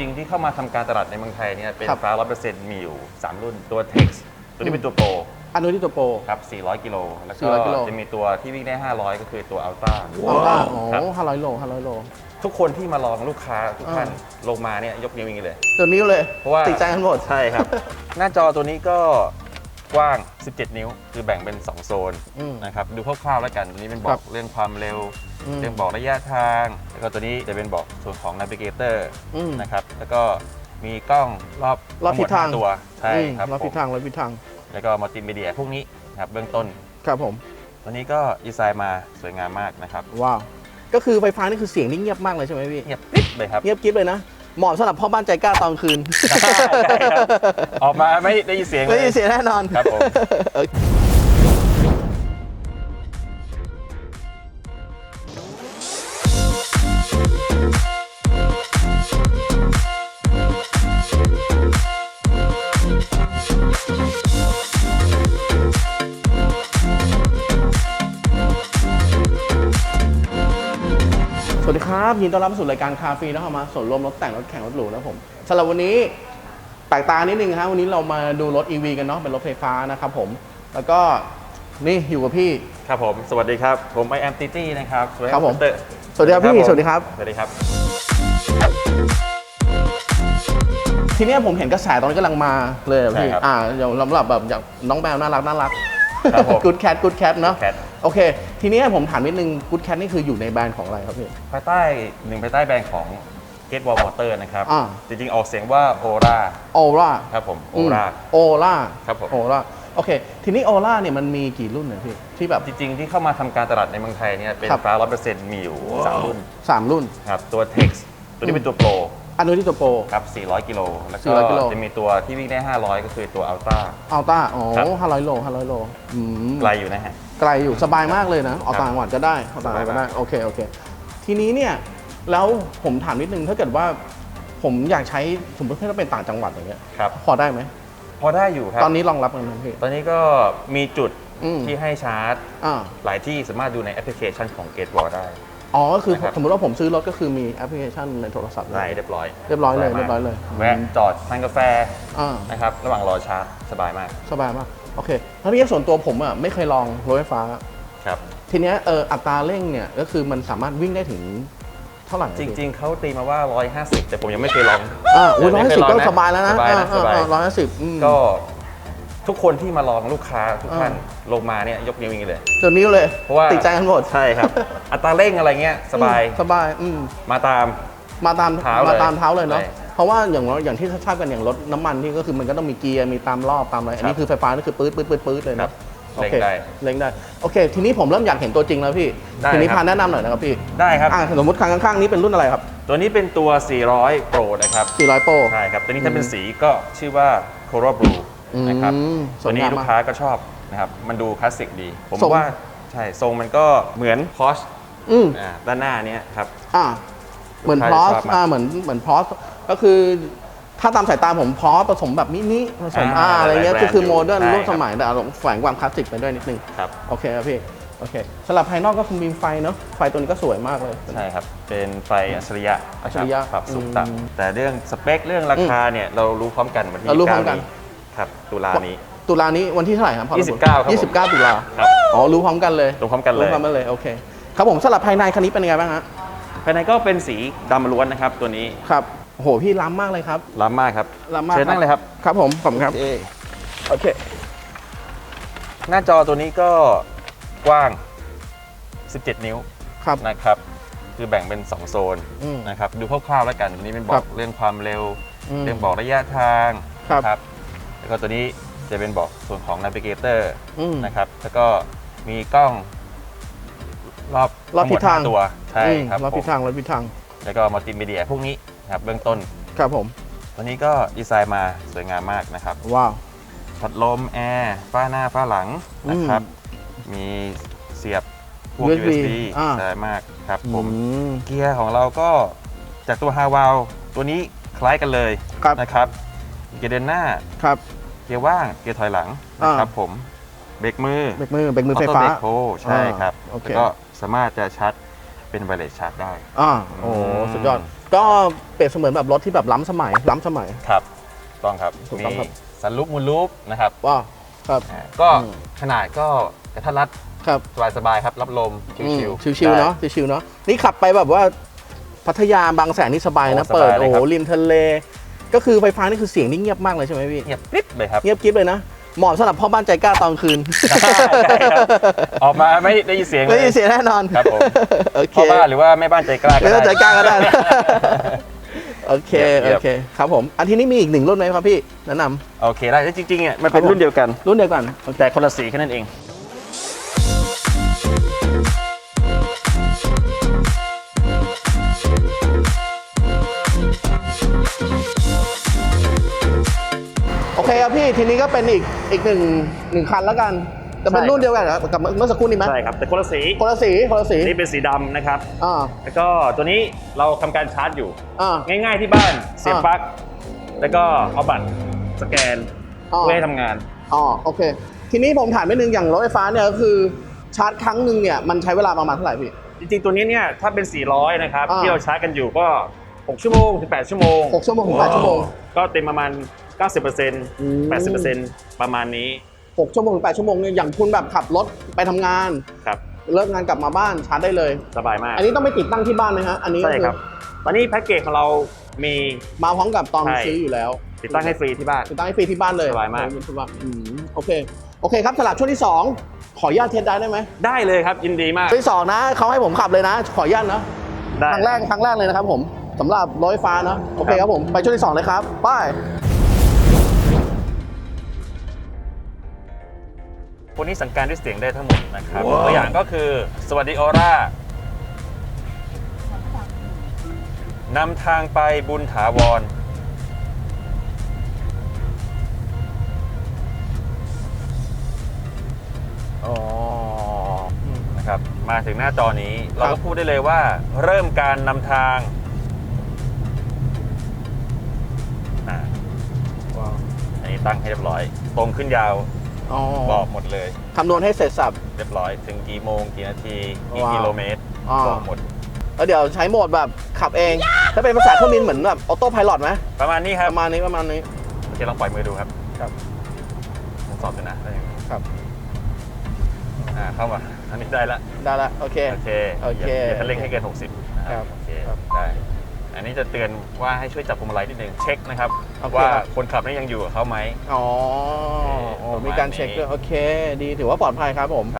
ริงๆที่เข้ามาทำการตลาดในเมืองไทยเนี่ยเป็นครับ ฟ้า100%มีอยู่ 3 รุ่นตัว Tex ตัวนี้เป็นตัวโปรอันนู้นที่ตัวโปร ครับ 400 กิโลแล้วก็400กิโล จะมีตัวที่วิ่งได้ 500 ก็คือตัว Ultra อัลต้าโอ้ครับห้าร้อยโลห้าร้อยโล ทุกคนที่มาลองลูกค้าทุกท่านอ่ลงมาเนี่ยยกนิ้วอย่างนี้เลย ตัวนี้เลยเพราะว่า ติดใจกันหมด ใช่ครับ หน้าจอตัวนี้ก็ กว้าง 17 นิ้ว คือแบ่งเป็น 2 โซนอืม นะครับดูคร่าวๆแล้วกันตัวนี้เป็นบอครักบเรื่องความเร็ว อืม เรื่องบอกระยะทาง แล้วก็ตัวนี้จะเป็นบอกส่วนของ Navigator อืม นะครับแล้วก็มีกล้องรอบรอบทิศทาง ทั้หมดห้ตัวใช่อืมครับรับทิศผมทางรับทิศทางแล้วก็มัลติมีเดียพวกนี้นะครับเบื้องต้น ครับผม ตัวนี้ก็ดีไซน์มาสวยงามมากนะครับว้าว ก็คือไฟฟ้านี่คือเสียงนี่เงียบมากเลยใช่ไหมพี่ เงียบปิ๊บเลยครับ เงียบกิ๊บเลยนะ เหมาะสำหรับพ่อบ้านใจกล้าตอนคืนใช่ครับออกมาไม่ได้ยินเสียงเลไม่ยได้เสียแน่นอน ครับผม ยินดีต้อนรับสู่รายการคาฟีนะครับมาส่วนรวมรถแต่งรถแข่งรถหรูนะครับผมสำหรับวันนี้แปลกตานิดนึงครับวันนี้เรามาดูรถ EV กันเนาะเป็นรถไฟฟ้านะครับผม แล้วก็นี่อยู่กับพี่ ครับผม สวัสดีครับ ผมไอแอมติตี้นะครับสวัสดีครับผม เตอร์สวัสดีครับพี่ สวัสดีครับ สวัสดีครับ ทีเนี้ยผมเห็นกระแสตอนนี้กำลังมาเลยอะพี่ ใช่ครับ อ่าอย่างสำหรับแบบอย่างน้องแมวน่ารักน่ารัก ครับผม กูดแคทกูดแคทเนาะ Cat โอเค ทีเนี้ยผมถามนิดนึงกูดแคทนี่คืออยู่ในแบรนด์ของอะไรครับพี่ ภายใต้หนึ่งภายใต้แบรนด์ของ Get Wall Motor นะครับ อ่า จริงๆ ออกเสียงว่า Ora โอราครับผม Ora โอราครับผม โอราโอเค ทีนี้โอราเนี่ยมันมีกี่รุ่นเนี่ยพี่ ที่แบบ จริงๆ ที่เข้ามาทำการตลาดในเมืองไทยเนี่ยเป็นครับ ฟ้า100%มีอยู่3รุ่นสามรุ่น ครับตัว Tex ตัวนี้เป็นตัวโปร อันนู้นที่ตัวโปรครับ 400 กิโล แล้วก็400กิโล จะมีตัวที่วิ่งได้ 500 ก็คือตัว Ultra อัลต้าอ๋อครับ ห้าร้อยโลห้าร้อยโลอืมไกลอยู่นะฮะ ไกลอยู่สบายมากเลยนะออกต่างจังหวัดก็ได้ออกต่างจังหวัดก็ได้สบายมากโอเคโอเค ทีนี้เนี่ยแล้วผมถามนิดนึงถ้าเกิดว่าผมอยากใช้สมมติถ้าเป็นต่างจังหวัดอย่างเงี้ยครับ พอได้ไหมพอได้อยู่ครับ ตอนนี้รองรับกันไหมพี่ ตอนนี้ก็มีจุดอืม ที่ให้ชาร์จ อ่า หลายที่สามารถดูในแอปพลิเคชันของ Get Wall ได้ อ๋อก็คือนะครับ สมมติว่าผมซื้อรถก็คือมีแอปพลิเคชันในโทรศัพท์ได้เรียบร้อยเรียบร้อยเลยสมากเรียบร้อยเลย แวะจอดทานกาแฟอ่านะครับ ระหว่างรอชาร์จสบายมากสบายมากโอเคแล้วนี่ส่วนตัวผมอะไม่เคยลองรถไฟฟ้า ครับ ทีเนี้ยเอออัตราเร่งเนี่ยก็คือมันสามารถวิ่งได้ถึงเท่าไหร่จริง ๆเขาตีมาว่า 150 แต่ผมยังไม่เคยลอง ๆอ่าอุ้ยร้อยไม่เคสิบลก็งสบายแล้วนะสบายนะสบาย ร้อยสิบ ก็ ทุกคนที่มาลองลูกค้าทุกท่านอ่ลงมาเนี่ยยกนิ้วอย่างนี้เลย ตัวนิ้วเลยเพราะว่า ติดใจกันหมดใช่ครับ อัตราเร่งอะไรเงี้ยสบายอืมสบายอืมมาตาม มาตามเท้าเลยมาตามเท้าเลยเนาะใช่เพราะว่าอย่างเราอย่างที่ทราบกันอย่างรถน้ำมันที่ก็คือมันก็ต้องมีเกียร์มีตามรอบตามอะไรอันนี้ครับคือไฟฟ้านี่คือปื๊ดปื๊ดปื๊ดปื๊ดเลยครันะบโอเร่งคได้เร่งได้โอเค ทีนี้ผมเริ่มอยากเห็นตัวจริงแล้วพี่ได้ทีนี้ครับ พาแนะนำหน่อยนะครับพี่ได้ครับ อ่าสมมติข้างข้างๆนี้เป็นรุ่นอะไรครับตัวนี้เป็นตัว 400 Pro นะครับ 400 Pro ใช่ครับ ตัวนี้ถ้าเป็นสีก็ชื่อว่า Coral Blue อืม นะครับสตัววยนี้งามลูมากกค้าก็ชอบนะครับมันดูคลาสสิกดี ผมทรง ว่าใช่ทรงมันก็เหมือน Porsche อืมอ่าด้านหน้าเนี้ยครับ อ่าเหมือนพลูอกสค้าจะชอบมากอ่าเหมือนเหมือนพอสก็คือถ้าตามสายตาผมพอสผสมแบบมินิผสมอ่าอ่าอะไรเงี้ยหลายแบรนด์คือคือโมเดิร์นใช่ร่วมครัสบมัยแต่อารมณ์แฝงความคลาสสิกไปด้วยนิดนึง ครับ โอเคครับพี่โอเคสำหรับภายนอกก็คือมีไฟเนาะไฟตัวนี้ก็สวยมากเลย ใช่ครับ เป็นไฟอัจฉริยะอัจฉริยะคบปรับสูงอืมต่ำแต่เรื่องสเปคเรื่องราคาเนี่ยเรารู้พร้อมกันวันที่เรารู้พร้อมกัน29 ครับตุลานี้ ตุลานี้วันที่เท่าไหร่ครับพ่อ29ครับผม 29 ตุลาครับอ๋อรู้พร้อมกันเลยรู้พร้อมกันเลยรู้พร้อมกันเลยโอเคครับผมสำหรับภายในคันนี้เป็นยังไงบ้างฮะภายในก็เป็นสีดำล้วนนะครับ ตัวนี้ครับโอ้โหพี่ล้ำมากเลยครับ ล้ำมากครับล้ำมาก เชิญนั่งเลยครับครับผมขอบคุณครับโอเค หน้าจอตัวนี้ก็กว้าง 17 นิ้วครับ นะครับ คือแบ่งเป็น 2 โซนอืมนะครับ ดูคร่าวๆแล้วกันตัวนี้เป็นบครัอบกเรื่องความเร็ว อืมเรื่องบอกระยะทางครับ นะ แล้วก็ตัวนี้จะเป็นบอกส่วนของ Navigator อืม นะครับ แล้วก็มีกล้องรอบรอบทิศทาง ทั้หมดห้ตัว ใช่อืมครับรับผทิศมทางรับทิศทางแล้วก็มัลติมีเดียพวกนี้นะครับเบื้องต้น ครับผมตัวนี้ก็ดีไซน์มาสวยงามมากนะครับ ว้าว พัดลมแอร์ฝ้าหน้าฝ้าหลังนะครับ มีเสียบพวก USB USB อ่าใช่มากครับผม อืม เกียร์ของเราก็จากตัวฮาวาลตัวนี้คล้ายกันเลยครับ นะครับ เกียร์เดินหน้า ครับ เกียร์ว่าง เกียร์ถอยหลังนะครับผม เบรกมือ เบรกมือ เบรกมือไฟออโต้ฟ้าเบรกโฮใช่ครับ อ่าโอเค แล้วก็สามารถจะชัดเป็นไวเลสชาร์จได้ อ่าโอ้โหอืมสุดยอด ก็เปรียบเสมือนแบบรถที่แบบล้ำสมัย ล้ำสมัย ครับต้องครับถูกมีต้องครับสันลุปมูลลุปนะครับว้าวครับ อ่าก็อืม ขนาดก็กระทัดรัดครับสบายๆครับ รับลม ชิวอืมชิวๆเนาะชิวๆเนาะนี่ขับไปแบบว่าพัทยาบางแสนนี่สบายนะ โอ้สบายเปิด เลยโอ้โหครับริมทะเล ก็คือไฟฟ้านี่คือเสียงนี่เงียบมากเลยใช่ไหมพี่ เงียบกริบเลยครับ เงียบกริบเลยนะ เหมาะสำหรับพ่อบ้านใจกล้าตอนคืนใช่ครับออกมาไม่ได้ยินเสียงเลไม่ย ได้เสียแน่นอนครับผม โอเคพ่อบ้านหรือว่าแม่บ้านใจกล้าก็ไม่ได้ ต้องใจกล้าก็ได้นะโอเค เยี่โอยม เค ครับผม อันที่นี้มีอีกหนึ่งรุ่นไหมครับพี่ แนะนำ โอเคได้จริงๆเนี่ยมันเป็นครับผมรุ่นเดียวกัน รุ่นเดียวกัน แต่คนละสีแค่นั้นเอง คครับพี่ทีนี้ก็เป็นอีกอีกหนึ่งหนึ่งคันแล้วกันจะเป็นใช่รุ่นเดียวกันเหรอกับเมื่อสักครู่นี้ไหมใช่ครับแต่คนละสีคนละสีคนละสีนี่เป็นสีดำนะครับอ่าแล้วก็ตัวนี้เราทำการชาร์จอยู่ อ่า ง่ายๆที่บ้านเสียบอ่าปลั๊กแล้วก็เอาบัตรสแกนอ่า เพื่อให้ทำงาน อ๋อโอเค ทีนี้ผมถามนิดนึงอย่างรถไฟฟ้าเนี่ยก็คือชาร์จครั้งหนึ่งเนี่ยมันใช้เวลาประมาณเท่าไหร่พี่ จริงๆ ตัวนี้เนี่ยถ้าเป็น 400 นะครับ อ่าที่เราชาร์จกันอยู่ก็ 6 ชั่วโมงถึง8ชั่วโมงหกชั่วโมงถึงแปดชั่วโมง ก็เต็มประมาณ 90%ม80%ประมาณนี้หกชั่วโมงถึงแปดชั่วโมงเนี่ยอย่างคุณแบบขับรถไปทำงาน ครับเลิกงานกลับมาบ้านชาร์จได้เลย สบายมาก อันนี้ต้องไปติดตั้งที่บ้านไหมฮะอันนี้ก็ใช่ครับ ตอนนี้แพ็กเกจของเรามี มาพร้อมกับตอนใช่ ซื้ออยู่แล้ว ติดตั้งให้ฟรีที่บ้าน ติดตั้งให้ฟรีที่บ้านเลยสบายมากที่บ้านอืมโอเคโอเคครับสลับช่วงที่สองขออนุญาตเทสได้ได้ไหมได้เลยครับยินดีมากช่วงที่สองนะเขาให้ผมขับเลยนะ ขออนุญาตนะได้ ครั้งแรกครั้งแรกเลยนะครับผมสำหรับรถไฟฟ้านะโอเคครับผมไปช่วงที่สองเลยครับไป วกนี้สั่งการด้วยเสียงได้ทั้งหมดนะครับตัวอย่างก็คือสวัสดีออร่านำทางไปบุญถาวร อ๋อ นะครับมาถึงหน้าจอนี้เราครัก็บ พูดได้เลยว่า เริ่มการนำทางอ่าอันนี้ตั้งให้เรียบร้อย ตรงขึ้นยาว อ๋อบอกหมดเลยคำนวณให้เสร็จสับ เรียบร้อยถึงกี่โมงกี่นาทีกี่ว้าวกิโลเมตรอ่าบอกหมด แล้วเดี๋ยวใช้โหมดแบบขับเอง ถ้าเป็นภาษาเครื่องบินเหมือนแบบออโต้พายロไหมประมาณนี้คปรับระมาณนี้ประมาณนี้ โอเคลองปล่อยมือดูครับครับทดสอบดูนะได้ยังครับ อ่าเข้ามาอันนี้ได้ละได้ละโอเค โอเคโอเคอย่าอย่าเร่งให้เกิน 60นะคครัรับบโอเคครับ ได้ อันนี้จะเตือนว่าให้ช่วยจับพวงมาลัยนิดนึงเช็คนะครับ โอเค ว่าครับคนขับนี่ยังอยู่กับเขาไหม อ๋อโอเคโอ้ประมาณมีการเช็คนี้ด้วยโอเค ดีถือว่าปลอดภัยครับผม